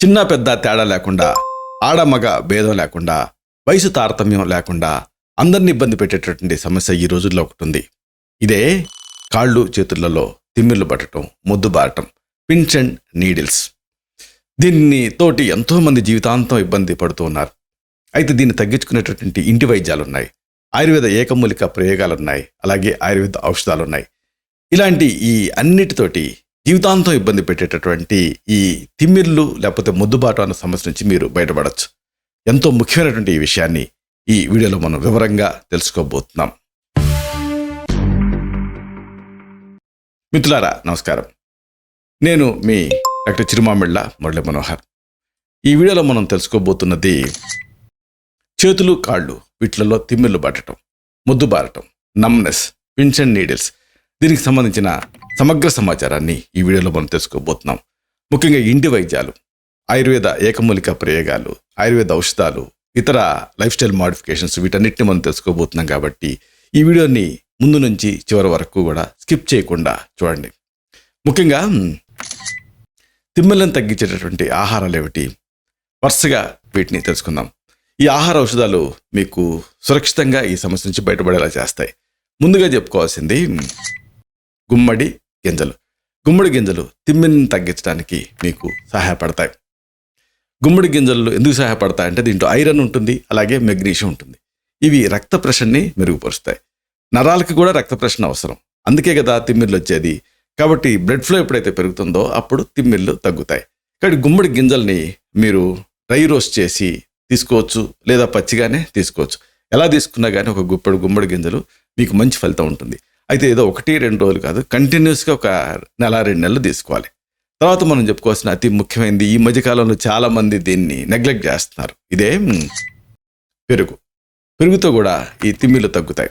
చిన్న పెద్ద తేడా లేకుండా ఆడమగ భేదం లేకుండా వయసు తారతమ్యం లేకుండా అందరిని ఇబ్బంది పెట్టేటటువంటి సమస్య ఈ రోజుల్లో ఒకటి ఉంది. ఇదే కాళ్ళు చేతులలో తిమ్మిర్లు పట్టడం ముద్దు బారటం పిన్స్ అండ్ నీడిల్స్. దీన్ని తోటి ఎంతోమంది జీవితాంతం ఇబ్బంది పడుతూ ఉన్నారు. అయితే దీన్ని తగ్గించుకునేటటువంటి ఇంటి వైద్యాలు ఉన్నాయి ఆయుర్వేద ఏకమూలిక ప్రయోగాలు ఉన్నాయి అలాగే ఆయుర్వేద ఔషధాలు ఉన్నాయి ఇలాంటి ఈ అన్నిటితోటి జీవితాంతం ఇబ్బంది పెట్టేటటువంటి ఈ తిమ్మిర్లు లేకపోతే ముద్దుబాటు అన్న సమస్య నుంచి మీరు బయటపడవచ్చు ఎంతో ముఖ్యమైనటువంటి ఈ విషయాన్ని ఈ వీడియోలో మనం వివరంగా తెలుసుకోబోతున్నాం. మిత్రులారా నమస్కారం. నేను మీ డాక్టర్ చిరుమామిళ్ళ మురళి మనోహర్. ఈ వీడియోలో మనం తెలుసుకోబోతున్నది చేతులు కాళ్ళు వీటిలలో తిమ్మిర్లు పట్టడం ముద్దు బారటం నమ్నెస్ పిన్స్ అండ్ నీడిల్స్ దీనికి సంబంధించిన సమగ్ర సమాచారాన్ని ఈ వీడియోలో మనం తెలుసుకోబోతున్నాం. ముఖ్యంగా ఇంటి వైద్యాలు ఆయుర్వేద ఏకమూలిక ప్రయోగాలు ఆయుర్వేద ఔషధాలు ఇతర లైఫ్ స్టైల్ మాడిఫికేషన్స్ వీటన్నిటిని మనం తెలుసుకోబోతున్నాం కాబట్టి ఈ వీడియోని ముందు నుంచి చివరి వరకు కూడా స్కిప్ చేయకుండా చూడండి. ముఖ్యంగా తిమ్మలను తిమ్మెలను తగ్గించేటటువంటి ఆహారాలు ఏమిటి? వరుసగా వీటిని తెలుసుకుందాం. ఈ ఆహార ఔషధాలు మీకు సురక్షితంగా ఈ సమస్య నుంచి బయటపడేలా చేస్తాయి. ముందుగా చెప్పుకోవాల్సింది గుమ్మడి గింజలు. గుమ్మడి గింజలు తిమ్మిని తగ్గించడానికి మీకు సహాయపడతాయి. గుమ్మడి గింజలు ఎందుకు సహాయపడతాయి అంటే దీంట్లో ఐరన్ ఉంటుంది అలాగే మెగ్నీషియం ఉంటుంది. ఇవి రక్త ప్రెషర్ని మెరుగుపరుస్తాయి. నరాలకి కూడా రక్త ప్రశ్న అవసరం. అందుకే కదా తిమ్మిర్లు వచ్చేది. కాబట్టి బ్లడ్ ఫ్లో ఎప్పుడైతే పెరుగుతుందో అప్పుడు తిమ్మిర్లు తగ్గుతాయి. కాబట్టి గుమ్మడి గింజల్ని మీరు డ్రై రోస్ట్ చేసి తీసుకోవచ్చు లేదా పచ్చిగానే తీసుకోవచ్చు. ఎలా తీసుకున్నా కానీ ఒక గుప్పడు గుమ్మడి గింజలు మీకు మంచి ఫలితం ఉంటుంది. అయితే ఏదో ఒకటి రెండు రోజులు కాదు కంటిన్యూస్గా ఒక నెల రెండు నెలలు తీసుకోవాలి. తర్వాత మనం చెప్పుకోవాల్సిన అతి ముఖ్యమైనది ఈ మధ్యకాలంలో చాలామంది దీన్ని నెగ్లెక్ట్ చేస్తున్నారు. ఇదే పెరుగు. పెరుగుతో కూడా ఈ తిమ్మిలు తగ్గుతాయి.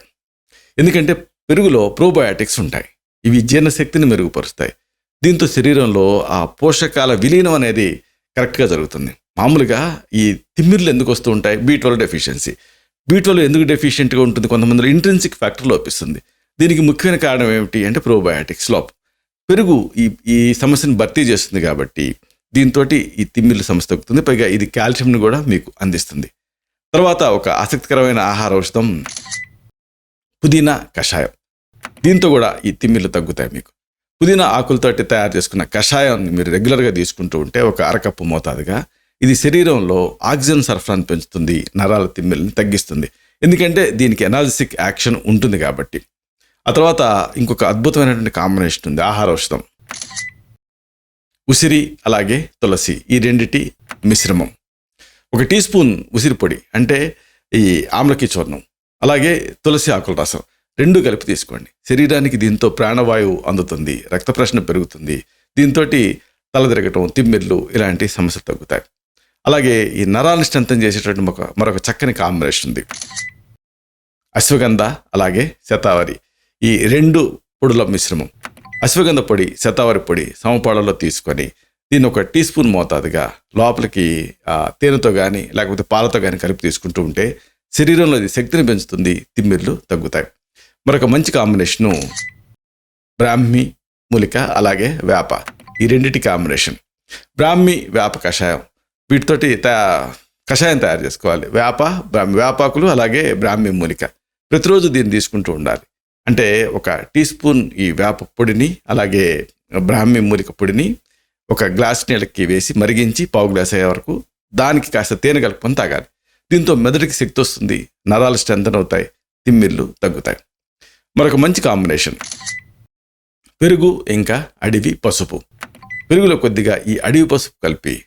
ఎందుకంటే పెరుగులో ప్రోబయాటిక్స్ ఉంటాయి. ఇవి జీర్ణశక్తిని మెరుగుపరుస్తాయి. దీంతో శరీరంలో ఆ పోషకాల విలీనం అనేది కరెక్ట్గా జరుగుతుంది. మామూలుగా ఈ తిమ్మిర్లు ఎందుకు వస్తూ ఉంటాయి? B twelve deficiency B twelve ఎందుకు డెఫిషియెంట్గా ఉంటుంది? కొంతమందిలో ఇంట్రెన్సిక్ ఫ్యాక్టర్ లోపిస్తుంది. దీనికి ముఖ్యమైన కారణం ఏమిటి అంటే ప్రోబయాటిక్స్ లోపం. పెరుగు ఈ ఈ సమస్యను భర్తీ చేస్తుంది కాబట్టి దీంతో ఈ తిమ్మిర్ల సమస్య తగ్గుతుంది. పైగా ఇది కాల్షియంని కూడా మీకు అందిస్తుంది. తర్వాత ఒక ఆసక్తికరమైన ఆహార ఔషధం పుదీనా కషాయం. దీంతో కూడా ఈ తిమ్మిర్లు తగ్గుతాయి మీకు. పుదీనా ఆకులతోటి తయారు చేసుకున్న కషాయాన్ని మీరు రెగ్యులర్గా తీసుకుంటూ ఉంటే ఒక అరకప్పు మోతాదుగా ఇది శరీరంలో ఆక్సిజన్ సరఫరాను పెంచుతుంది నరాల తిమ్మిల్ని తగ్గిస్తుంది. ఎందుకంటే దీనికి ఎనాలిసిక్ యాక్షన్ ఉంటుంది కాబట్టి. ఆ తర్వాత ఇంకొక అద్భుతమైనటువంటి కాంబినేషన్ ఉంది ఆహార ఔషధం ఉసిరి అలాగే తులసి ఈ రెండిటి మిశ్రమం. ఒక టీ స్పూన్ ఉసిరి పొడి అంటే ఈ ఆమ్లకి చూర్ణం అలాగే తులసి ఆకుల రసం రెండు కలిపి తీసుకోండి. శరీరానికి దీంతో ప్రాణవాయువు అందుతుంది రక్త ప్రశ్న పెరుగుతుంది దీంతో తల తిరగటం తిమ్మిర్లు ఇలాంటి సమస్యలు తగ్గుతాయి. అలాగే ఈ నరాలను స్ట్రెంతం చేసేటటువంటి ఒక మరొక చక్కని కాంబినేషన్ ఉంది. అశ్వగంధ అలాగే శతావరి ఈ రెండు పొడుల మిశ్రమం. అశ్వగంధ పొడి శతావరి పొడి సమపాళలో తీసుకొని దీన్ని ఒక టీ స్పూన్ మోతాదుగా లోపలికి తేనెతో కానీ లేకపోతే పాలతో కానీ కలిపి తీసుకుంటూ ఉంటే శరీరంలో ఇది శక్తిని పెంచుతుంది తిమ్మిర్లు తగ్గుతాయి. మరొక మంచి కాంబినేషను బ్రాహ్మి మూలిక అలాగే వేప. ఈ రెండింటి కాంబినేషన్. బ్రాహ్మి వేప కషాయం. వీటితోటి తయా కషాయం తయారు చేసుకోవాలి. వేప బ్రాహ్మి వేపాకులు అలాగే బ్రాహ్మి మూలిక. ప్రతిరోజు దీన్ని తీసుకుంటూ ఉండాలి. అంటే ఒక టీ స్పూన్ ఈ వేప పొడిని అలాగే బ్రాహ్మి మూలిక పొడిని ఒక గ్లాస్ నీళ్ళకి వేసి మరిగించి పావు గ్లాస్ అయ్యే వరకు దానికి కాస్త తేనె కలుపుకొని తాగాలి. దీంతో మెదడుకి శక్తి వస్తుంది నరాలు స్ట్రెంథన్ అవుతాయి తిమ్మిర్లు తగ్గుతాయి. మరొక మంచి కాంబినేషన్. పెరుగు ఇంకా అడవి పసుపు. పెరుగులో కొద్దిగా ఈ అడవి పసుపు కలిపి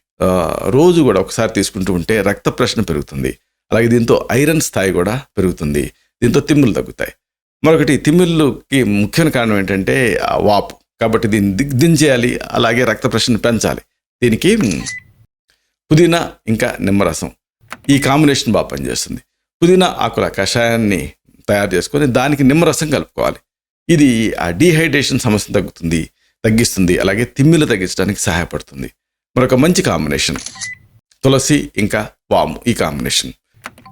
రోజు కూడా ఒకసారి తీసుకుంటూ ఉంటే రక్త ప్రశ్న పెరుగుతుంది. అలాగే దీంతో ఐరన్ స్థాయి కూడా పెరుగుతుంది. దీంతో తిమ్ములు తగ్గుతాయి. మరొకటి తిమ్మిళ్ళుకి ముఖ్యమైన కారణం ఏంటంటే వాపు. కాబట్టి దీన్ని దిగ్ దించేయాలి అలాగే రక్త ప్రసరణ పెంచాలి. దీనికి పుదీనా ఇంకా నిమ్మరసం. ఈ కాంబినేషన్ బాగా పనిచేస్తుంది. పుదీనా ఆకుల కషాయాన్ని తయారు చేసుకొని దానికి నిమ్మరసం కలుపుకోవాలి. ఇది ఆ డీహైడ్రేషన్ సమస్య తగ్గుతుంది తగ్గిస్తుంది అలాగే తిమ్మిలు తగ్గించడానికి సహాయపడుతుంది. మరొక మంచి కాంబినేషన్ తులసి ఇంకా వాము. ఈ కాంబినేషన్.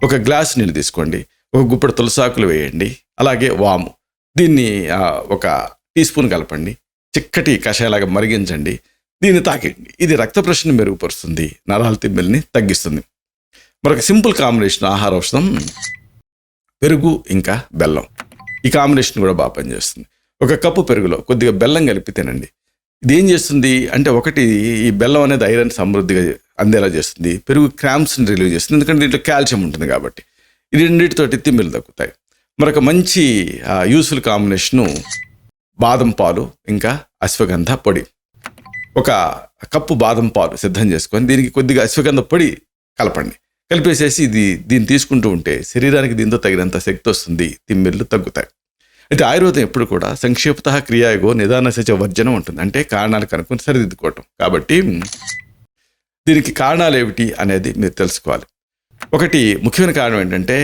ఒక గ్లాస్ నీళ్ళు తీసుకోండి. ఒక గుప్పెడు తులసాకులు వేయండి. అలాగే వాము. దీన్ని ఒక టీ స్పూన్ కలపండి. చిక్కటి కషాయలాగా మరిగించండి. దీన్ని తాకండి ఇది రక్త ప్రశ్న మెరుగుపరుస్తుంది. నరాల తిమ్మిల్ని తగ్గిస్తుంది. మరొక సింపుల్ కాంబినేషన్ ఆహార ఔషధం. పెరుగు ఇంకా బెల్లం. ఈ కాంబినేషన్ కూడా బాగా పనిచేస్తుంది. ఒక కప్పు పెరుగులో కొద్దిగా బెల్లం కలిపి తినండి. ఇది ఏం చేస్తుంది అంటే ఒకటి ఈ బెల్లం అనేది ఐరన్ సమృద్ధిగా అందేలా చేస్తుంది. పెరుగు క్రాంప్స్ని రిలీవ్ చేస్తుంది. ఎందుకంటే దీంట్లో కాల్షియం ఉంటుంది కాబట్టి. ఈ రెండింటితోటి తిమ్మిలు తగ్గుతాయి. మరొక మంచి యూస్ఫుల్ కాంబినేషను బాదం పాలు ఇంకా అశ్వగంధ పొడి. ఒక కప్పు బాదం పాలు సిద్ధం చేసుకొని దీనికి కొద్దిగా అశ్వగంధ పొడి కలపండి. కలిపేసేసి ఇది దీన్ని తీసుకుంటూ ఉంటే శరీరానికి దీంతో తగినంత శక్తి వస్తుంది తిమ్మిళ్ళు తగ్గుతాయి. అయితే ఆయుర్వేదం ఎప్పుడు కూడా సంక్షిప్త క్రియాయగో నిదాన సచ వర్జనం ఉంటుంది. అంటే కారణాలు కనుక్కొని సరిదిద్దుకోవటం. కాబట్టి దీనికి కారణాలు ఏమిటి అనేది మీరు తెలుసుకోవాలి. ఒకటి ముఖ్యమైన కారణం ఏంటంటే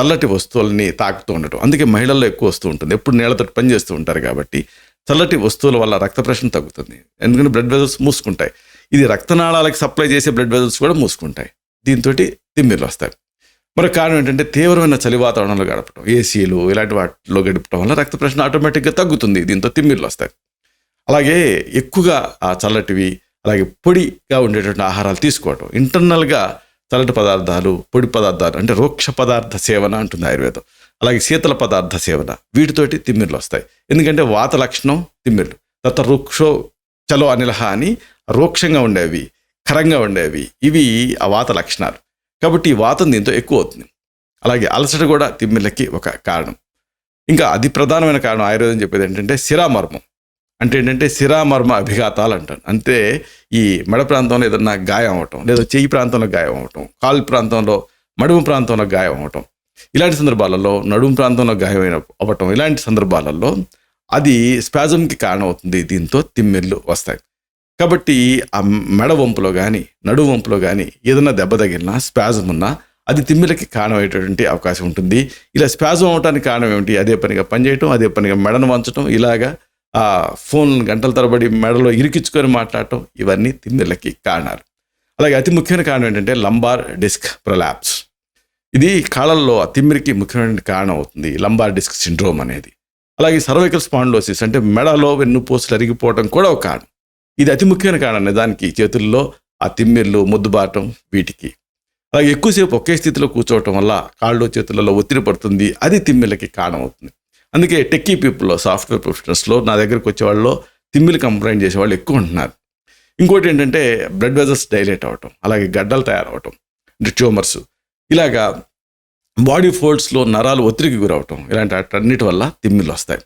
చల్లటి వస్తువులని తాకుతూ ఉండటం. అందుకే మహిళల్లో ఎక్కువ వస్తూ ఉంటుంది. ఎప్పుడు నీళ్ళతో పని చేస్తూ ఉంటారు కాబట్టి చల్లటి వస్తువుల వల్ల రక్త ప్రశ్న తగ్గుతుంది. ఎందుకంటే బ్లడ్ వెజల్స్ మూసుకుంటాయి. ఇది రక్తనాళాలకు సప్లై చేసే బ్లడ్ వెజల్స్ కూడా మూసుకుంటాయి. దీంతో తిమ్మిర్లు వస్తాయి. మరొక కారణం ఏంటంటే తీవ్రమైన చలి వాతావరణంలో గడపడం ఏసీలు ఇలాంటి వాటిలో గడపడం వల్ల రక్త ప్రశ్న ఆటోమేటిక్గా తగ్గుతుంది. దీంతో తిమ్మిర్లు వస్తాయి. అలాగే ఎక్కువగా ఆ చల్లటివి అలాగే పొడిగా ఉండేటువంటి ఆహారాలు తీసుకోవటం. ఇంటర్నల్గా చల్లటి పదార్థాలు పొడి పదార్థాలు అంటే రోక్ష పదార్థ సేవన అంటుంది ఆయుర్వేదం. అలాగే శీతల పదార్థ సేవన వీటితోటి తిమ్మిర్లు వస్తాయి. ఎందుకంటే వాత లక్షణం తిమ్మిర్లు. తర్వాత వృక్షో చలో అనిలహ అని రోక్షంగా ఉండేవి కరంగా ఉండేవి. ఇవి ఆ వాత లక్షణాలు. కాబట్టి ఈ వాతం దీంతో ఎక్కువ అవుతుంది. అలాగే అలసట కూడా తిమ్మిర్లకి ఒక కారణం. ఇంకా అతి ప్రధానమైన కారణం ఆయుర్వేదం చెప్పేది ఏంటంటే శిరామర్మం. అంటే ఏంటంటే శిరామర్మ అభిఘాతాలు అంటాను అంటే ఈ మెడ ప్రాంతంలో ఏదన్నా గాయం అవటం లేదా చెయ్యి ప్రాంతంలో గాయం అవటం కాలు ప్రాంతంలో మడుము ప్రాంతంలో గాయం అవటం ఇలాంటి సందర్భాలలో నడుము ప్రాంతంలో గాయమైన అవ్వటం ఇలాంటి సందర్భాలలో అది స్పాజంకి కారణం అవుతుంది దీంతో తిమ్మిర్లు వస్తాయి. కాబట్టి ఆ మెడ వంపులో కానీ నడుము వంపులో కానీ ఏదైనా దెబ్బ తగిలినా స్పాజం ఉన్నా అది తిమ్మిలకి కారణమయ్యేటటువంటి అవకాశం ఉంటుంది. ఇలా స్పాజం అవడానికి కారణం ఏమిటి? అదే పనిగా పనిచేయటం అదే పనిగా మెడను వంచటం ఇలాగా ఆ ఫోన్ గంటల తరబడి మెడలో ఇరికించుకొని మాట్లాడటం ఇవన్నీ తిమ్మిళ్ళకి కారణాలు. అలాగే అతి ముఖ్యమైన కారణం ఏంటంటే లంబార్ డిస్క్ ప్రొలాప్స్. ఇది కాళ్ళల్లో ఆ తిమ్మిరికి ముఖ్యమైన కారణం అవుతుంది. లంబార్ డిస్క్ సిండ్రోమ్ అనేది. అలాగే సర్వైకల్ స్పాండోసిస్ అంటే మెడలో వెన్నుపూసలు అరిగిపోవడం కూడా ఒక కారణం. ఇది అతి ముఖ్యమైన కారణం దానికి చేతుల్లో ఆ తిమ్మిర్లు ముద్దుబాటం వీటికి. అలాగే ఎక్కువసేపు ఒకే స్థితిలో కూర్చోవటం వల్ల కాళ్ళు చేతులలో ఒత్తిడి పడుతుంది. అది తిమ్మిళ్ళకి కారణం అవుతుంది. అందుకే టెక్కీ పీపుల్లో సాఫ్ట్వేర్ ప్రొఫెషనల్స్లో నా దగ్గరకు వచ్చే వాళ్ళలో కంప్లైంట్ చేసే వాళ్ళు ఎక్కువ ఉంటున్నారు. ఇంకోటి ఏంటంటే బ్లడ్ వెజల్స్ డైలేట్ అవ్వటం అలాగే గడ్డలు తయారవటం అంటే ట్యూమర్స్ ఇలాగా బాడీ ఫోల్డ్స్లో నరాలు ఒత్తిడికి గురవటం ఇలాంటి అన్నిటి వల్ల తిమ్మిలు వస్తాయి.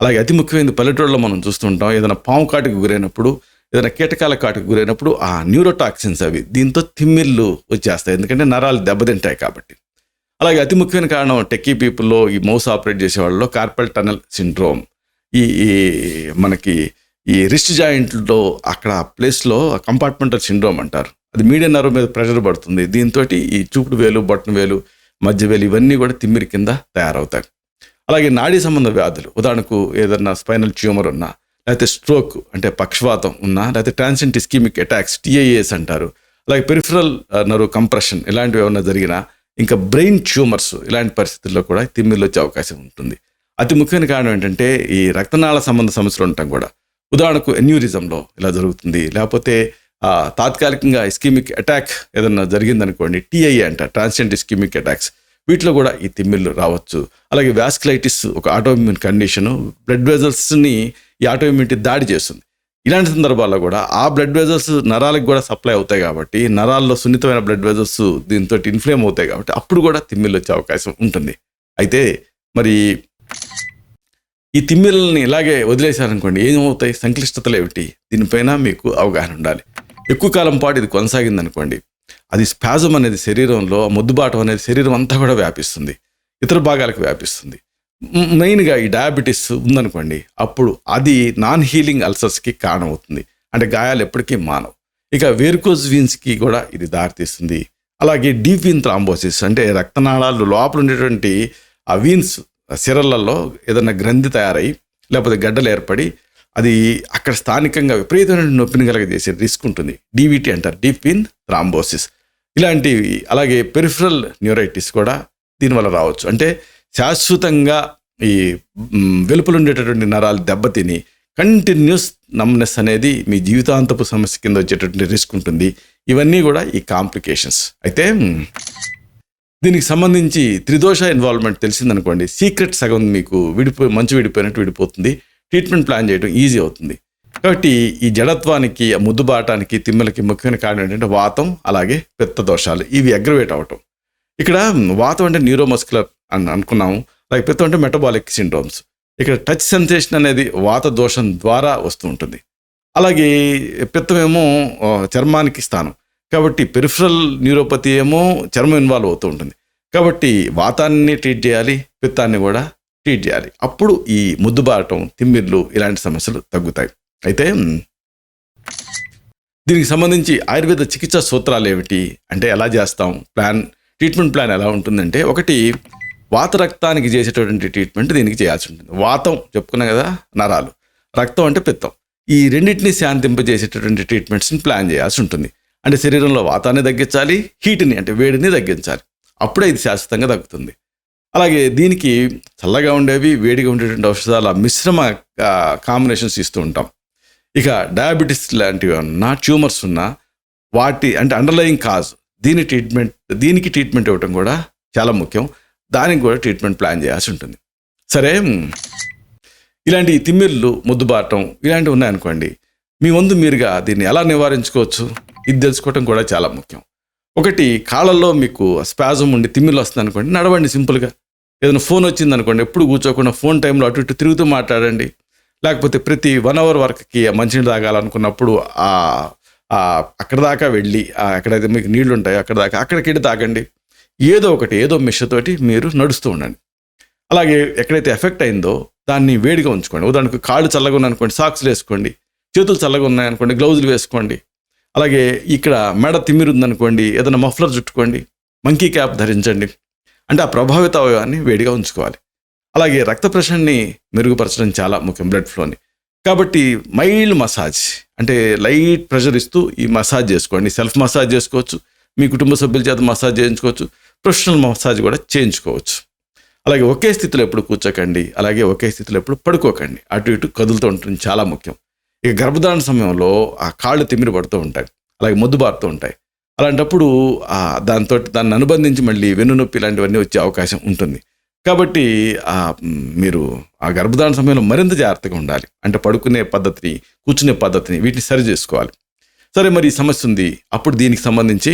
అలాగే అతి ముఖ్యమైన పల్లెటూళ్ళలో మనం చూస్తుంటాం ఏదైనా పాము కాటుకు గురైనప్పుడు ఏదైనా కీటకాల కాటుకు గురైనప్పుడు ఆ న్యూరోటాక్సిన్స్ అవి దీంతో తిమ్మిళ్ళు వచ్చేస్తాయి. ఎందుకంటే నరాలు దెబ్బతింటాయి కాబట్టి. అలాగే అతి ముఖ్యమైన కారణం టెక్కీ పీపుల్లో ఈ మౌస్ ఆపరేట్ చేసే వాళ్ళలో కార్పల్ టనల్ సిండ్రోమ్. ఈ ఈ మనకి ఈ రిస్ట్ జాయింట్లో అక్కడ ప్లేస్లో కంపార్ట్మెంటల్ సిండ్రోమ్ అంటారు. అది మీడియం నర్వ్ మీద ప్రెషర్ పడుతుంది. దీంతో ఈ చూపుడు వేలు బొట్టన వేలు మధ్య వేలు ఇవన్నీ కూడా తిమ్మిరి కింద తయారవుతాయి. అలాగే నాడీ సంబంధ వ్యాధులు ఉదాహరణకు ఏదన్నా స్పైనల్ ట్యూమర్ ఉన్నా లేకపోతే స్ట్రోక్ అంటే పక్షవాతం ఉన్నా లేకపోతే ట్రాన్సెంట్ ఇస్కీమిక్ అటాక్స్ టీఐఏఎస్ అంటారు. అలాగే పెరిఫరల్ నర్వ్ కంప్రెషన్ ఇలాంటివి ఏమైనా జరిగినా ఇంకా బ్రెయిన్ ట్యూమర్స్ ఇలాంటి పరిస్థితుల్లో కూడా తిమ్మిర్లు వచ్చే అవకాశం ఉంటుంది. అతి ముఖ్యమైన కారణం ఏంటంటే ఈ రక్తనాళ సంబంధ సమస్యలు ఉండటం కూడా. ఉదాహరణకు ఎన్యూరిజంలో ఇలా జరుగుతుంది. లేకపోతే తాత్కాలికంగా ఇస్కీమిక్ అటాక్ ఏదన్నా జరిగిందనుకోండి టీఐఏ అంట ట్రాన్స్జెంట్ ఇస్కీమిక్ అటాక్స్. వీటిలో కూడా ఈ తిమ్మిళ్ళు రావచ్చు. అలాగే వ్యాస్కులైటిస్ ఒక ఆటోఇమ్యూన్ కండిషను బ్లడ్ వెజల్స్ని ఈ ఆటోఇమ్యూనిటీ దాడి చేస్తుంది. ఇలాంటి సందర్భాల్లో కూడా ఆ బ్లడ్ వెజల్స్ నరాలకు కూడా సప్లై అవుతాయి కాబట్టి నరాల్లో సున్నితమైన బ్లడ్ వెజల్స్ దీంతో ఇన్ఫ్లేమ్ అవుతాయి కాబట్టి అప్పుడు కూడా తిమ్మిళ్ళు వచ్చే అవకాశం ఉంటుంది. అయితే మరి ఈ తిమ్మిళ్ళని ఇలాగే వదిలేశారనుకోండి ఏమవుతాయి? సంక్లిష్టతలు ఏమిటి? దీనిపైన మీకు అవగాహన ఉండాలి. ఎక్కువ కాలం పాటు ఇది కొనసాగిందనుకోండి అది స్పాజం అనేది శరీరంలో మొద్దుబాటం అనేది శరీరం అంతా కూడా వ్యాపిస్తుంది. ఇతర భాగాలకు వ్యాపిస్తుంది. మెయిన్గా ఈ డయాబెటీస్ ఉందనుకోండి అప్పుడు అది నాన్ హీలింగ్ అల్సర్స్కి కారణం అవుతుంది అంటే గాయాలు ఎప్పటికీ మానవు. ఇక వేరుకోజ్ వీన్స్కి కూడా ఇది దారితీస్తుంది. అలాగే డీప్ వీన్ థ్రాంబోసిస్ అంటే రక్తనాళాలు లోపల ఉండేటువంటి ఆ వీన్స్ సిరలలో ఏదైనా గ్రంథి తయారై లేకపోతే గడ్డలు ఏర్పడి అది అక్కడ స్థానికంగా విపరీతమైన నొప్పిని కలగజేసే రిస్క్ ఉంటుంది. డీవీటీ అంటారు డీప్ వీన్ థ్రాంబోసిస్. ఇలాంటివి అలాగే పెరిఫరల్ న్యూరైటిస్ కూడా దీనివల్ల రావచ్చు. అంటే శాశ్వతంగా ఈ వెలుపలు ఉండేటటువంటి నరాలు దెబ్బతిని కంటిన్యూస్ నమ్నెస్ అనేది మీ జీవితాంతపు సమస్య కింద వచ్చేటటువంటి రిస్క్ ఉంటుంది. ఇవన్నీ కూడా ఈ కాంప్లికేషన్స్ అయితే దీనికి సంబంధించి త్రిదోష ఇన్వాల్వ్మెంట్ తెలిసిందనుకోండి. సీక్రెట్ సగం మీకు విడిపోయి మంచు విడిపోయినట్టు విడిపోతుంది. ట్రీట్మెంట్ ప్లాన్ చేయడం ఈజీ అవుతుంది. కాబట్టి ఈ జడత్వానికి ఆ ముద్దుబాటానికి తిమ్మలకి ముఖ్యమైన కారణం ఏంటంటే వాతం అలాగే పెత్త దోషాలు. ఇవి అగ్రవేట్ అవటం. ఇక్కడ వాతం అంటే న్యూరోమస్కులర్ అని అనుకున్నాము. అలాగే అంటే మెటబాలిక్ సిండ్రోమ్స్ ఇక్కడ టచ్ సెన్సేషన్ అనేది వాత దోషం ద్వారా వస్తూ ఉంటుంది. అలాగే పిత్తమేమో చర్మానికి స్థానం. కాబట్టి పెరిఫరల్ న్యూరోపతి ఏమో చర్మం ఇన్వాల్వ్ అవుతూ ఉంటుంది. కాబట్టి వాతాన్ని ట్రీట్ చేయాలి పిత్తాన్ని కూడా ట్రీట్ చేయాలి. అప్పుడు ఈ ముద్దుబారటం తిమ్మిర్లు ఇలాంటి సమస్యలు తగ్గుతాయి. అయితే దీనికి సంబంధించి ఆయుర్వేద చికిత్సా సూత్రాలు ఏమిటి? అంటే ఎలా చేస్తాం? ప్లాన్ ట్రీట్మెంట్ ప్లాన్ ఎలా ఉంటుందంటే ఒకటి వాత రక్తానికి చేసేటటువంటి ట్రీట్మెంట్ దీనికి చేయాల్సి ఉంటుంది. వాతం చెప్పుకున్నా కదా నరాలు. రక్తం అంటే పిత్తం. ఈ రెండింటిని శాంతింపజేసేటటువంటి ట్రీట్మెంట్స్ని ప్లాన్ చేయాల్సి ఉంటుంది. అంటే శరీరంలో వాతాన్ని తగ్గించాలి హీట్ని అంటే వేడిని తగ్గించాలి. అప్పుడే ఇది శాశ్వతంగా తగ్గుతుంది. అలాగే దీనికి చల్లగా ఉండేవి వేడిగా ఉండేటువంటి ఔషధాల మిశ్రమ కాంబినేషన్స్ ఇస్తూ ఉంటాం. ఇక డయాబెటీస్ లాంటివి ఉన్నా ట్యూమర్స్ ఉన్నా వాటి అంటే అండర్లయింగ్ కాజ్ దీని ట్రీట్మెంట్ దీనికి ట్రీట్మెంట్ ఇవ్వటం కూడా చాలా ముఖ్యం. దానికి కూడా ట్రీట్మెంట్ ప్లాన్ చేయాల్సి ఉంటుంది. సరే ఇలాంటి తిమ్మిర్లు ముద్దుబాటం ఇలాంటివి ఉన్నాయనుకోండి మీ వంతు మీరుగా దీన్ని ఎలా నివారించుకోవచ్చు? ఇది తెలుసుకోవటం కూడా చాలా ముఖ్యం. ఒకటి కాళ్ళల్లో మీకు స్పాజం ఉండి తిమ్మిర్లు వస్తుంది అనుకోండి నడవండి సింపుల్గా. ఏదైనా ఫోన్ వచ్చింది అనుకోండి ఎప్పుడు కూర్చోకుండా ఫోన్ టైంలో అటు ఇటు తిరుగుతూ మాట్లాడండి. లేకపోతే ప్రతి వన్ అవర్ వర్క్కి మంచినీళ్ళు తాగాలనుకున్నప్పుడు ఆ అక్కడ దాకా వెళ్ళి ఎక్కడైతే మీకు నీళ్ళు ఉంటాయో అక్కడ దాకా అక్కడికి వెళ్ళి తాగండి. ఏదో ఒకటి ఏదో మిషతోటి మీరు నడుస్తూ ఉండండి. అలాగే ఎక్కడైతే ఎఫెక్ట్ అయిందో దాన్ని వేడిగా ఉంచుకోండి. ఉదాహరణకు కాళ్ళు చల్లగా ఉన్నాయనుకోండి సాక్స్లు వేసుకోండి చేతులు చల్లగా ఉన్నాయనుకోండి గ్లౌజులు వేసుకోండి. అలాగే ఇక్కడ మెడ తిమ్మిరుందనుకోండి ఏదైనా మఫ్లర్ చుట్టుకోండి మంకీ క్యాప్ ధరించండి. అంటే ఆ ప్రభావిత అవయవాన్ని వేడిగా ఉంచుకోవాలి. అలాగే రక్త ప్రెషర్ని మెరుగుపరచడం చాలా ముఖ్యం బ్లడ్ ఫ్లోని కాబట్టి మైల్డ్ మసాజ్ అంటే లైట్ ప్రెషర్ ఇస్తూ ఈ మసాజ్ చేసుకోండి. సెల్ఫ్ మసాజ్ చేసుకోవచ్చు. మీ కుటుంబ సభ్యుల చేత మసాజ్ చేయించుకోవచ్చు. ప్రొఫెషనల్ మసాజ్ కూడా చేయించుకోవచ్చు. అలాగే ఒకే స్థితిలో ఎప్పుడు కూర్చోకండి అలాగే ఒకే స్థితిలో ఎప్పుడు పడుకోకండి. అటు ఇటు కదులుతూ ఉంటుంది చాలా ముఖ్యం. ఇక గర్భధారణ సమయంలో ఆ కాళ్ళు తిమ్మిరి పడుతూ ఉంటాయి అలాగే మొద్దు బారుతూ ఉంటాయి. అలాంటప్పుడు దాంతో దాన్ని అనుబంధించి మళ్ళీ వెన్నునొప్పి ఇలాంటివన్నీ వచ్చే అవకాశం ఉంటుంది. కాబట్టి మీరు ఆ గర్భధారణ సమయంలో మరింత జాగ్రత్తగా ఉండాలి. అంటే పడుకునే పద్ధతిని కూర్చునే పద్ధతిని వీటిని సరి చేసుకోవాలి. సరే మరి ఈ సమస్య ఉంది. అప్పుడు దీనికి సంబంధించి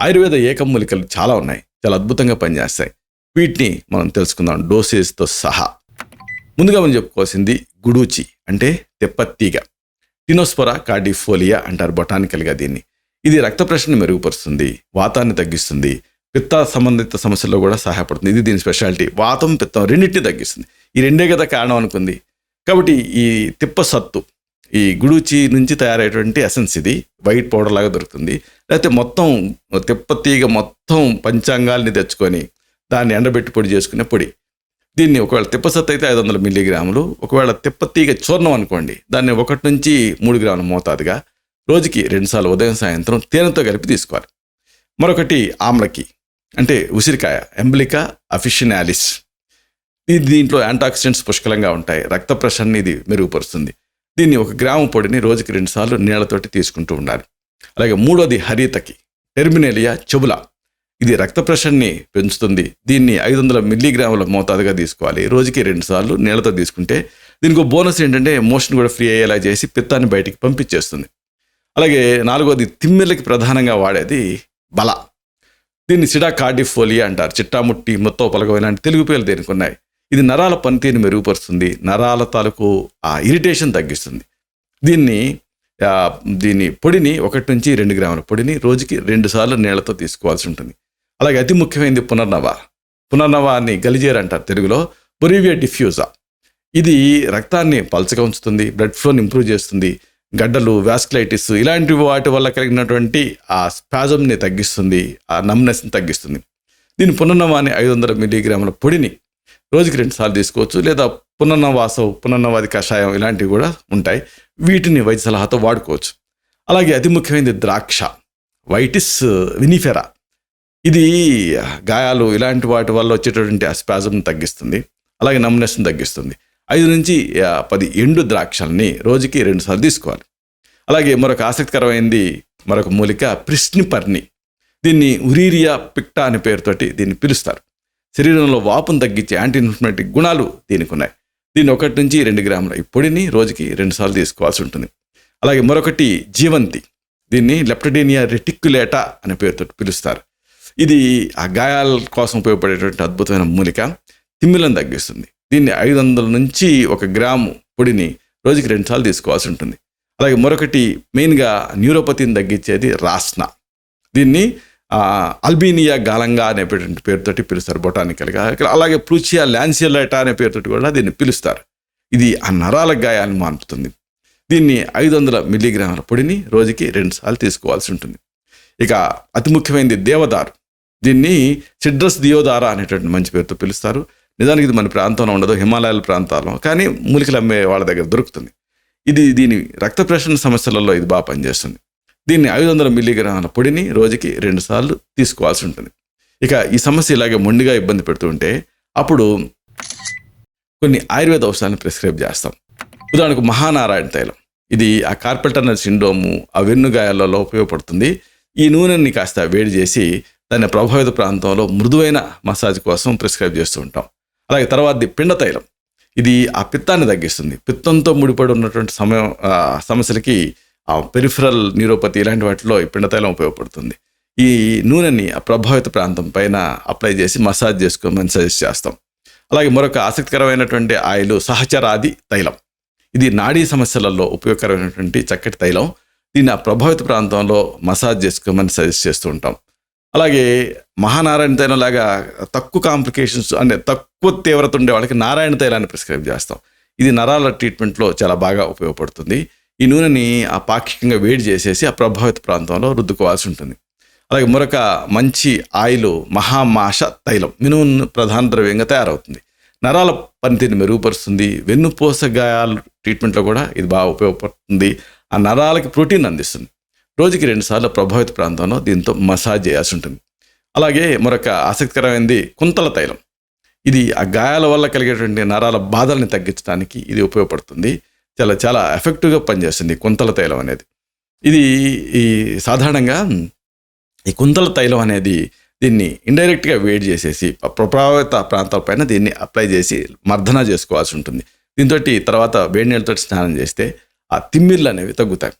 ఆయుర్వేద ఏకం మూలికలు చాలా ఉన్నాయి. చాలా అద్భుతంగా పనిచేస్తాయి. వీటిని మనం తెలుసుకుందాం డోసేజ్తో సహా. ముందుగా మనం చెప్పుకోవాల్సింది గుడూచి అంటే తెప్పత్తీగ టినోస్పొరా కార్డిఫోలియా అంటారు బొటానికల్గా దీన్ని. ఇది రక్త ప్రశ్నను మెరుగుపరుస్తుంది వాతాన్ని తగ్గిస్తుంది పిత్త సంబంధిత సమస్యల్లో కూడా సహాయపడుతుంది. ఇది దీని స్పెషాలిటీ. వాతం పిత్తం రెండింటిని తగ్గిస్తుంది. ఈ రెండే కదా కారణం అనుకుంది. కాబట్టి ఈ తిప్ప సత్తు ఈ గుడూచి నుంచి తయారయ్యేటువంటి ఎసెన్స్ ఇది వైట్ పౌడర్ లాగా దొరుకుతుంది. లేకపోతే మొత్తం తిప్పతీగ మొత్తం పంచాంగాల్ని తెచ్చుకొని దాన్ని ఎండబెట్టి పొడి చేసుకునే పొడి. దీన్ని ఒకవేళ తిప్పసత్తు అయితే ఐదు వందల మిల్లీగ్రాములు ఒకవేళ తిప్పతీగ చూర్ణం అనుకోండి దాన్ని ఒకటి నుంచి మూడు గ్రాముల మోతాదుగా రోజుకి రెండుసార్లు ఉదయం సాయంత్రం తేనెతో కలిపి తీసుకోవాలి. మరొకటి ఆమ్లకి అంటే ఉసిరికాయ ఎంబ్లికా అఫిషినాలిస్. ఇది దీంట్లో యాంటాక్సిడెంట్స్ పుష్కలంగా ఉంటాయి. రక్త ప్రెషర్ని ఇది మెరుగుపరుస్తుంది. దీన్ని ఒక గ్రాము పొడిని రోజుకి రెండుసార్లు నీళ్ళతోటి తీసుకుంటూ ఉండాలి. అలాగే మూడోది హరితకి టెర్మినేలియా చెబుల ఇది రక్త ప్రెషర్ని పెంచుతుంది. దీన్ని ఐదు వందల మిల్లీగ్రాముల మోతాదుగా తీసుకోవాలి. రోజుకి రెండుసార్లు నీళ్ళతో తీసుకుంటే దీనికి బోనస్ ఏంటంటే మోషన్ కూడా ఫ్రీ అయ్యేలా చేసి పిత్తాన్ని బయటికి పంపించేస్తుంది. అలాగే నాలుగోది తిమ్మిళ్ళకి ప్రధానంగా వాడేది బల. దీన్ని సిడా కార్డిఫోలియా అంటారు. చిట్టాముట్టి మొత్తం పలకం ఇలాంటి తెలుగు పేర్లు దీనికి ఉన్నాయి ఇది నరాల పనితీరుని మెరుగుపరుస్తుంది. నరాల తాలూకు ఆ ఇరిటేషన్ తగ్గిస్తుంది. దీన్ని దీని పొడిని ఒకటి నుంచి రెండు గ్రాముల పొడిని రోజుకి రెండు సార్లు నీళ్ళతో తీసుకోవాల్సి ఉంటుంది. అలాగే అతి ముఖ్యమైనది పునర్నవ. పునర్నవాన్ని గలిజేర్ అంటారు తెలుగులో. బొరీవియా డిఫ్యూజా. ఇది రక్తాన్ని పలచగా ఉంచుతుంది బ్లడ్ ఫ్లోని ఇంప్రూవ్ చేస్తుంది గడ్డలు వ్యాస్కులైటిస్ ఇలాంటి వాటి వల్ల కలిగినటువంటి ఆ స్పాజమ్ని తగ్గిస్తుంది ఆ నమ్నెస్ని తగ్గిస్తుంది. దీని పునర్నవాన్ని ఐదు వందల మిల్లీగ్రాముల పొడిని రోజుకి రెండు సార్లు తీసుకోవచ్చు లేదా పునర్నవాసం పునర్నవాది కషాయం ఇలాంటివి కూడా ఉంటాయి. వీటిని వైద్య సలహాతో వాడుకోవచ్చు. అలాగే అతి ముఖ్యమైనది ద్రాక్ష వైటిస్ వినిఫెరా. ఇది గాయాలు ఇలాంటి వాటి వల్ల వచ్చేటటువంటి అస్పాజం తగ్గిస్తుంది అలాగే నమ్నెస్ని తగ్గిస్తుంది. ఐదు నుంచి పది ఎండు ద్రాక్షల్ని రోజుకి రెండుసార్లు తీసుకోవాలి. అలాగే మరొక ఆసక్తికరమైనది మరొక మూలిక ప్రిస్నిపర్ని. దీన్ని ఉరీరియా పిక్టా అనే పేరుతోటి దీన్ని పిలుస్తారు. శరీరంలో వాపును తగ్గించే యాంటీ ఇన్ఫ్లమేటరీ గుణాలు దీనికి ఉన్నాయి దీన్ని ఒకటి నుంచి రెండు గ్రాముల ఈ పొడిని రోజుకి రెండుసార్లు తీసుకోవాల్సి ఉంటుంది. అలాగే మరొకటి జీవంతి. దీన్ని లెప్టడేనియా రెటిక్యులేటా అనే పేరుతో పిలుస్తారు. ఇది ఆ గాయాల కోసం ఉపయోగపడేటువంటి అద్భుతమైన మూలిక. తిమ్మిలను తగ్గిస్తుంది. దీన్ని ఐదు వందల నుంచి ఒక గ్రాము పొడిని రోజుకి రెండుసార్లు తీసుకోవాల్సి ఉంటుంది. అలాగే మరొకటి మెయిన్గా న్యూరోపతిని తగ్గించేది రాస్నా దీన్ని అల్బీనియా గాలంగా అనేటువంటి పేరుతోటి పిలుస్తారు బొటానికల్గా అలాగే ప్లూచియా ల్యాన్సియలైటా అనే పేరుతోటి కూడా దీన్ని పిలుస్తారు. ఇది ఆ నరాల గాయాన్ని మాన్పుతుంది. దీన్ని ఐదు వందల మిల్లీగ్రాముల పొడిని రోజుకి రెండుసార్లు తీసుకోవాల్సి ఉంటుంది. ఇక అతి ముఖ్యమైనది దేవదారు. దీన్ని సిడ్రస్ దియోదార అనేటువంటి మంచి పేరుతో పిలుస్తారు. నిజానికి ఇది మన ప్రాంతంలో ఉండదు హిమాలయాల ప్రాంతాల్లో కానీ మూలికలు అమ్మే వాళ్ళ దగ్గర దొరుకుతుంది. ఇది దీని రక్త ప్రసరణ సమస్యలలో ఇది బాగా పనిచేస్తుంది. దీన్ని ఐదు వందల మిల్లీగ్రాముల పొడిని రోజుకి రెండుసార్లు తీసుకోవాల్సి ఉంటుంది. ఇక ఈ సమస్య ఇలాగే మొండిగా ఇబ్బంది పెడుతూ ఉంటే అప్పుడు కొన్ని ఆయుర్వేద ఔషధాన్ని ప్రిస్క్రైబ్ చేస్తాం. ఉదాహరణకు మహానారాయణ తైలం. ఇది ఆ కార్పెల్టర్నల్ సిండ్రోము ఆ వెన్నుగాయాలలో ఉపయోగపడుతుంది. ఈ నూనెని కాస్త వేడి చేసి దాన్ని ప్రభావిత ప్రాంతంలో మృదువైన మసాజ్ కోసం ప్రిస్క్రైబ్ చేస్తూ ఉంటాం. అలాగే తర్వాత పిండ తైలం. ఇది ఆ పిత్తాన్ని తగ్గిస్తుంది. పిత్తంతో ముడిపడి ఉన్నటువంటి సమయం సమస్యలకి పెరిఫరల్ న్యూరోపతి ఇలాంటి వాటిలో ఈ పిండతైలం ఉపయోగపడుతుంది. ఈ నూనెని ఆ ప్రభావిత ప్రాంతం పైన అప్లై చేసి మసాజ్ చేసుకోమని సజెస్ట్ చేస్తాం. అలాగే మరొక ఆసక్తికరమైనటువంటి ఆయిల్ సహచరాది తైలం. ఇది నాడీ సమస్యలలో ఉపయోగకరమైనటువంటి చక్కటి తైలం. దీన్ని ఆ ప్రభావిత ప్రాంతంలో మసాజ్ చేసుకోమని సజెస్ట్ చేస్తూ ఉంటాం. అలాగే మహానారాయణ తైలం లాగా తక్కువ కాంప్లికేషన్స్ అంటే తక్కువ తీవ్రత ఉండే వాళ్ళకి నారాయణ తైలాన్ని ప్రిస్క్రైబ్ చేస్తాం. ఇది నరాల ట్రీట్మెంట్లో చాలా బాగా ఉపయోగపడుతుంది. ఈ నూనెని ఆ పాక్షికంగా వేడి చేసేసి ఆ ప్రభావిత ప్రాంతంలో రుద్దుకోవాల్సి ఉంటుంది. అలాగే మరొక మంచి ఆయిల్ మహామాష తైలం మినుము ప్రధాన ద్రవ్యంగా తయారవుతుంది. నరాల పనితీరుని మెరుగుపరుస్తుంది. వెన్నుపూస గాయాల ట్రీట్మెంట్లో కూడా ఇది బాగా ఉపయోగపడుతుంది. ఆ నరాలకి ప్రోటీన్ అందిస్తుంది. రోజుకి రెండుసార్లు ప్రభావిత ప్రాంతంలో దీంతో మసాజ్ చేయాల్సి ఉంటుంది. అలాగే మరొక ఆసక్తికరమైనది కుంతల తైలం. ఇది ఆ గాయాల వల్ల కలిగేటువంటి నరాల బాధల్ని తగ్గించడానికి ఇది ఉపయోగపడుతుంది. చాలా చాలా ఎఫెక్టివ్గా పనిచేస్తుంది కుంతల తైలం అనేది. ఇది ఈ సాధారణంగా ఈ కుంతల తైలం అనేది దీన్ని ఇండైరెక్ట్గా వేడి చేసేసి ప్రభావిత ప్రాంతాలపైన దీన్ని అప్లై చేసి మర్దన చేసుకోవాల్సి ఉంటుంది. దీంతో తర్వాత వేడి నీళ్ళతో స్నానం చేస్తే ఆ తిమ్మిర్లు అనేవి తగ్గుతాయి.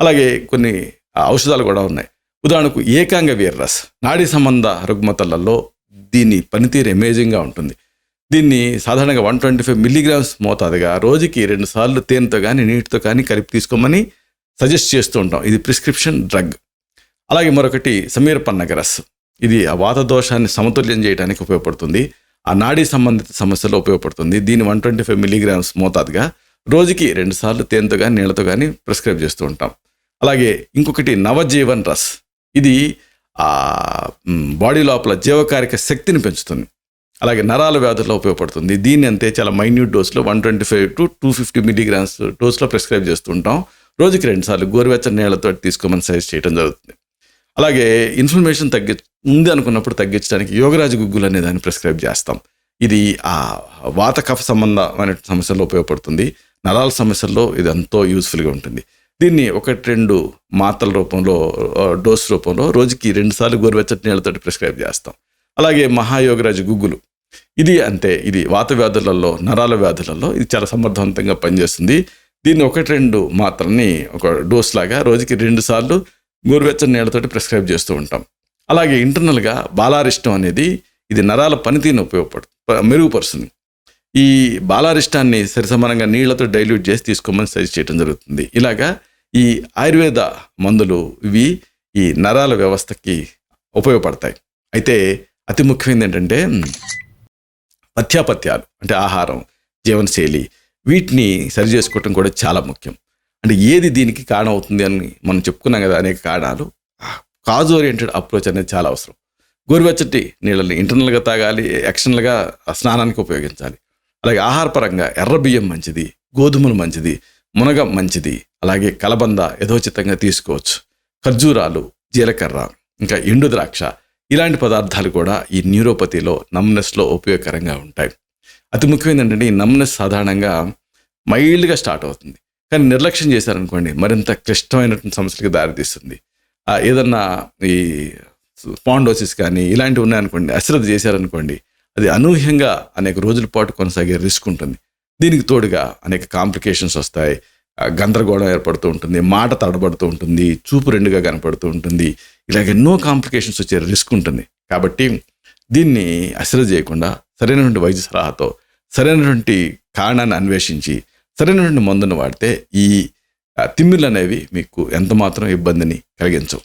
అలాగే కొన్ని ఆ, ఔషధాలు కూడా ఉన్నాయి. ఉదాహరణకు ఏకాంగ వీర్రస్ నాడీ సంబంధ రుగ్మతలలో దీని పనితీరు అమేజింగ్గా ఉంటుంది. దీన్ని సాధారణంగా వన్ ట్వంటీ ఫైవ్ మిల్లీగ్రామ్స్ మోతాదుగా రోజుకి రెండు సార్లు తేనెతో కానీ నీటితో కానీ కలిపి తీసుకోమని సజెస్ట్ చేస్తూ ఉంటాం. ఇది ప్రిస్క్రిప్షన్ డ్రగ్. అలాగే మరొకటి సమీర పన్నగరస్ ఇది ఆ వాత దోషాన్ని సమతుల్యం చేయడానికి ఉపయోగపడుతుంది. ఆ నాడీ సంబంధిత సమస్యలో ఉపయోగపడుతుంది. దీన్ని వన్ ట్వంటీ ఫైవ్ మిల్లీగ్రామ్స్ మోతాదుగా రోజుకి రెండు సార్లు తేనెతో కానీ నీళ్ళతో కానీ ప్రిస్క్రైబ్ చేస్తూ ఉంటాం. అలాగే ఇంకొకటి నవజీవన్ రస్. ఇది ఆ బాడీ లోపల జీవకారిక శక్తిని పెంచుతుంది. అలాగే నరాల వ్యాధుల్లో ఉపయోగపడుతుంది. దీన్ని అంతే చాలా minute డోస్లో one twenty five to two fifty milligrams డోస్లో prescribe చేస్తుంటాం. రోజుకి రెండుసార్లు గోరువెచ్చని నీళ్ళతో తీసుకోమని సజెస్ట్ చేయడం జరుగుతుంది. అలాగే ఇన్ఫ్లమేషన్ తగ్గి ఉంది అనుకున్నప్పుడు తగ్గించడానికి యోగరాజు గుగ్గులు అనే దాన్ని ప్రిస్క్రైబ్ చేస్తాం. ఇది ఆ వాత కఫ సంబంధమైన సమస్యల్లో ఉపయోగపడుతుంది. నరాల సమస్యల్లో ఇది ఎంతో యూస్ఫుల్గా ఉంటుంది. దీన్ని ఒకటి రెండు మాత్రల రూపంలో డోస్ రూపంలో రోజుకి రెండుసార్లు గోరువెచ్చటి నీళ్ళతో ప్రిస్క్రైబ్ చేస్తాం. అలాగే మహాయోగరాజు గుగ్గులు. ఇది అంతే ఇది వాత వ్యాధులలో నరాల వ్యాధులలో ఇది చాలా సమర్థవంతంగా పనిచేస్తుంది. దీన్ని ఒకటి రెండు మాత్రని ఒక డోస్ లాగా రోజుకి రెండు సార్లు గోరువెచ్చని నీళ్ళతోటి ప్రిస్క్రైబ్ చేస్తూ ఉంటాం. అలాగే ఇంటర్నల్గా బాలారిష్టం అనేది ఇది నరాల పనితీరుని ఉపయోగపడు మెరుగుపరుస్తుంది. ఈ బాలారిష్టాన్ని సరిసమానంగా నీళ్ళతో డైల్యూట్ చేసి తీసుకోమని సజెస్ట్ చేయడం జరుగుతుంది. ఇలాగా ఈ ఆయుర్వేద మందులు ఇవి ఈ నరాల వ్యవస్థకి ఉపయోగపడతాయి. అయితే అతి ముఖ్యమైనది ఏంటంటే పథ్యాపత్యాలు అంటే ఆహారం జీవనశైలి వీటిని సరి చేసుకోవటం కూడా చాలా ముఖ్యం. అంటే ఏది దీనికి కారణం అవుతుంది అని మనం చెప్పుకున్నాం కదా అనేక కారణాలు. కాజ్ ఓరియంటెడ్ అప్రోచ్ అనేది చాలా అవసరం. గోరువెచ్చటి నీళ్ళని ఇంటర్నల్గా తాగాలి ఎక్స్టర్నల్గా స్నానానికి ఉపయోగించాలి. అలాగే ఆహారపరంగా ఎర్ర బియ్యం మంచిది గోధుమలు మంచిది మునగ మంచిది అలాగే కలబంద యథోచితంగా తీసుకోవచ్చు. ఖర్జూరాలు జీలకర్ర ఇంకా ఎండు ద్రాక్ష ఇలాంటి పదార్థాలు కూడా ఈ న్యూరోపతిలో నమ్నెస్లో ఉపయోగకరంగా ఉంటాయి. అతి ముఖ్యమైనది ఏంటంటే ఈ నమ్నెస్ సాధారణంగా మైల్డ్గా స్టార్ట్ అవుతుంది. కానీ నిర్లక్ష్యం చేశారనుకోండి మరింత క్లిష్టమైనటువంటి సమస్యలకు దారితీస్తుంది. ఏదన్నా ఈ పాండోసిస్ కానీ ఇలాంటివి ఉన్నాయనుకోండి అశ్రద్ధ చేశారనుకోండి అది అనూహ్యంగా అనేక రోజుల పాటు కొనసాగే రిస్క్ ఉంటుంది. దీనికి తోడుగా అనేక కాంప్లికేషన్స్ వస్తాయి. గందరగోళం ఏర్పడుతూ ఉంటుంది మాట తడబడుతూ ఉంటుంది చూపు రెండుగా కనపడుతూ ఉంటుంది. ఇలాగ ఎన్నో కాంప్లికేషన్స్ వచ్చే రిస్క్ ఉంటుంది. కాబట్టి దీన్ని అసలు చేయకుండా సరైనటువంటి వైద్య సలహాతో సరైనటువంటి కారణాన్ని అన్వేషించి సరైనటువంటి మందును వాడితే ఈ తిమ్మిర్లు అనేవి మీకు ఎంతమాత్రం ఇబ్బందిని కలిగించవు.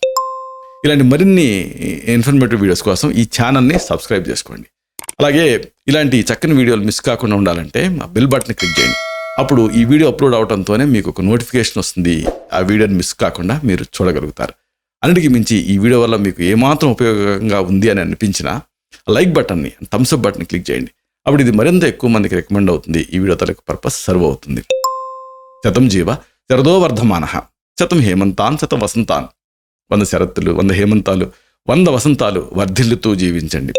ఇలాంటి మరిన్ని ఇన్ఫర్మేటివ్ వీడియోస్ కోసం ఈ ఛానల్ని సబ్స్క్రైబ్ చేసుకోండి. అలాగే ఇలాంటి చక్కని వీడియోలు మిస్ కాకుండా ఉండాలంటే ఆ బెల్ బటన్ క్లిక్ చేయండి. అప్పుడు ఈ వీడియో అప్లోడ్ అవడంతోనే మీకు ఒక నోటిఫికేషన్ వస్తుంది. ఆ వీడియోని మిస్ కాకుండా మీరు చూడగలుగుతారు. అన్నిటికీ మించి ఈ వీడియో వల్ల మీకు ఏమాత్రం ఉపయోగంగా ఉంది అని అనిపించినా లైక్ బటన్ని థమ్స్అప్ బటన్ క్లిక్ చేయండి. అప్పుడు ఇది మరింత ఎక్కువ మందికి రికమెండ్ అవుతుంది. ఈ వీడియో తలకు పర్పస్ సర్వ్ అవుతుంది. శతం జీవ శరదో వర్ధమాన శతం హేమంతాన్ శతం వసంతాన్. వంద శరత్తులు వంద హేమంతాలు వంద వసంతాలు వర్ధిల్లుతూ జీవించండి.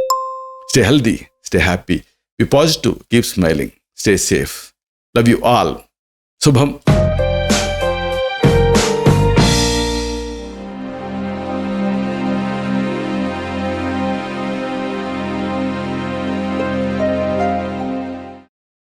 Stay healthy stay happy be positive keep smiling stay safe. Love you all. Subham.